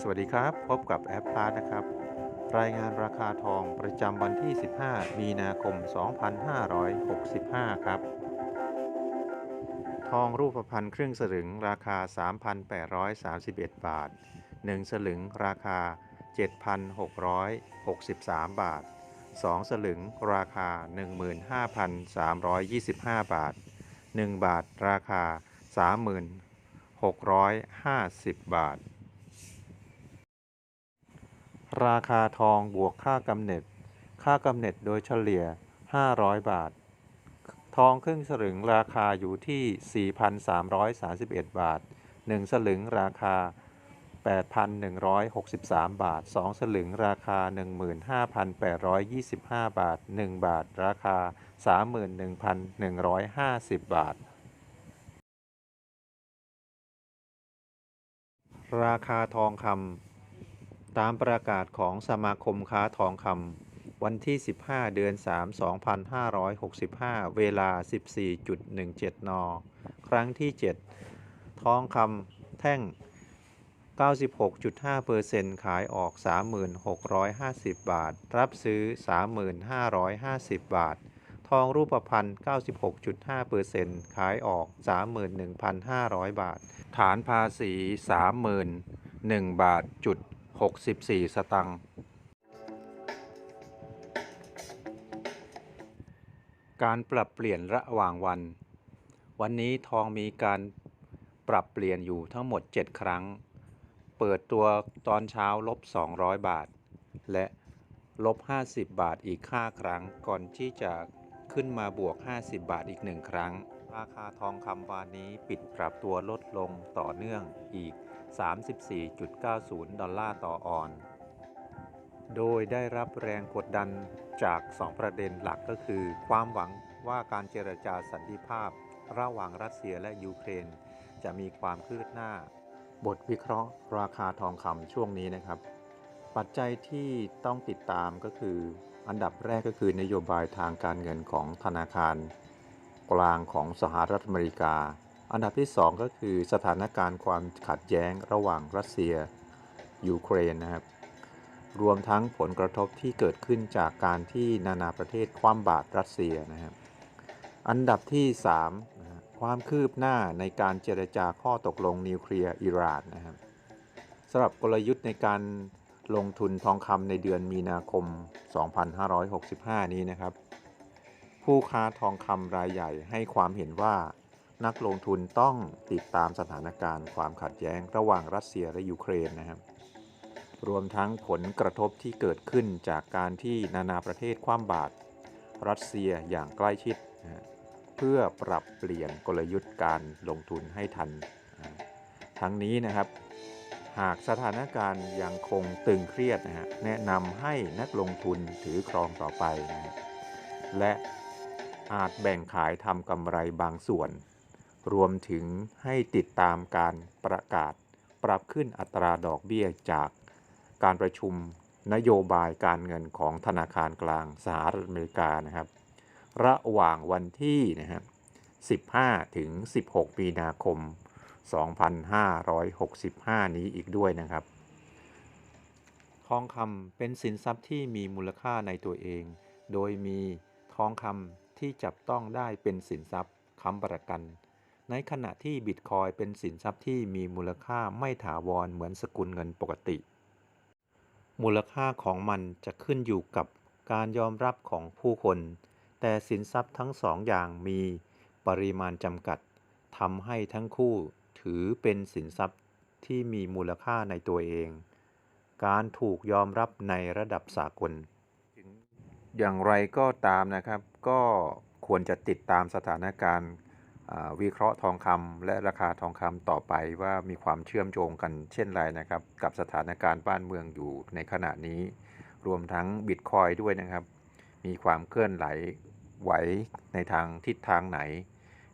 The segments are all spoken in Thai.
สวัสดีครับ พบกับแอปพลาสนะครับ รายงานราคาทองประจำวันที่ 15 มีนาคม 2565 ครับ ทองรูปพรรณครึ่งสลึงราคา 3,831 บาท 1 สลึงราคา 7,663 บาท 2 สลึงราคา 15,325 บาท 1 บาทราคา 3650 บาท ราคาทองบวกค่ากำเนิด ค่ากำเนิดโดยเฉลี่ย 500 บาท ทองครึ่งสลึงราคาอยู่ที่ 4,331 บาท 1 สลึงราคา 8,163 บาท 2 สลึงราคา 15,825 บาท 1 บาท ราคา 31,150 บาทราคาทองคำ ตามประกาศของสมาคมค้าทองคำวันที่ 15 เดือน 3 2565 เวลา 14.17 น ครั้งที่ 7 ทองคำแท่ง 96.5%ขายออก 3650 บาท รับซื้อ 3550 บาท ทองรูปพรรณ 96.5%ขายออก 31,500 บาท ฐานภาษี31,000บาทจุด 64 สตังค์การปรับเปลี่ยนระหว่างวัน วันนี้ทองมีการปรับเปลี่ยนอยู่ทั้งหมด 7 ครั้ง เปิดตัวตอนเช้าลบ 200 บาท และลบ 50 บาทอีก 5 ครั้ง ก่อนที่จะขึ้นมาบวก 50 บาทอีก 1 ครั้ง ราคาทองคำวานนี้ปิดปรับตัวลดลงต่อเนื่องอีก 34.90 ดอลลาร์ต่อออน โดยได้รับแรงกดดันจาก 2 ประเด็นหลักก็คือ ความหวังว่าการเจรจาสันติภาพ ระหว่างรัสเซียและยูเครน จะมีความคืบหน้า บทวิเคราะห์ ราคาทองคำช่วงนี้นะครับ ปัจจัยที่ต้องติดตามก็คือ อันดับแรกก็คือนโยบายทางการเงินของธนาคาร กลางของสหรัฐอเมริกา อันดับที่ 2 ก็คือสถานการณ์ความขัดแย้งระหว่างรัสเซีย ยูเครนนะครับ รวมทั้งผลกระทบที่เกิดขึ้นจากการที่นานาประเทศคว่ำบาตรรัสเซียนะครับอันดับที่3นะความคืบหน้าในการเจรจาข้อตกลงนิวเคลียร์อิหร่านนะครับสำหรับกลยุทธ์ในการลงทุนทองคำในเดือนมีนาคม 2565 นี้นะครับ ผู้ค้าทองคำรายใหญ่ให้ความเห็นว่า นักลงทุนต้องติดตามสถานการณ์ความขัดแย้งระหว่างรัสเซียและยูเครนนะครับ รวมทั้งผลกระทบที่เกิดขึ้นจากการที่นานาประเทศคว่ำบาตรรัสเซียอย่างใกล้ชิดนะเพื่อปรับเปลี่ยนกลยุทธ์การลงทุนให้ทัน ทั้งนี้นะครับ หากสถานการณ์ยังคงตึงเครียดนะฮะแนะนำให้นักลงทุนถือครองต่อไปนะและอาจแบ่งขายทำกำไรบางส่วน รวมถึงให้ติดตามการประกาศปรับขึ้นอัตราดอกเบี้ยจากการประชุมนโยบายการเงินของธนาคารกลางสหรัฐอเมริกานะครับ ระหว่างวันที่นะครับ15 ถึง 16 มีนาคม 2565 นี้อีกด้วยนะครับ ทองคำเป็นสินทรัพย์ที่มีมูลค่าในตัวเอง โดยมีทองคำที่จับต้องได้เป็นสินทรัพย์ค้ำประกัน ในขณะที่บิตคอยเป็นสินทรัพย์ที่มีมูลค่าไม่ถาวรเหมือนสกุลเงินปกติ มูลค่าของมันจะขึ้นอยู่กับการยอมรับของผู้คน แต่สินทรัพย์ทั้งสองอย่างมีปริมาณจำกัดทำให้ทั้งคู่ถือเป็นสินทรัพย์ที่มีมูลค่าในตัวเอง การถูกยอมรับในระดับสากล อย่างไรก็ตามนะครับ ก็ควรจะติดตามสถานการณ์ วิเคราะห์ทองคำและราคาทองคำต่อไปว่ามีความเชื่อมโยงกันเช่นไรนะครับ กับสถานการณ์บ้านเมืองอยู่ในขณะนี้ รวมทั้งบิตคอยด้วยนะครับ มีความเคลื่อนไหวไหวในทางทิศทางไหน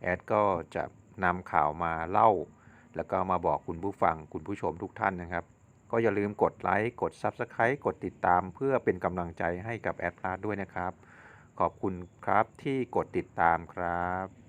แอดก็จะนำข่าวมาเล่า แล้วก็มาบอกคุณผู้ฟังคุณผู้ชมทุกท่านนะครับ ก็อย่าลืมกดไลค์กด Subscribe กดติดตาม เพื่อเป็นกำลังใจให้กับแอดพลาสด้วยนะครับ ขอบคุณครับที่กดติดตามครับ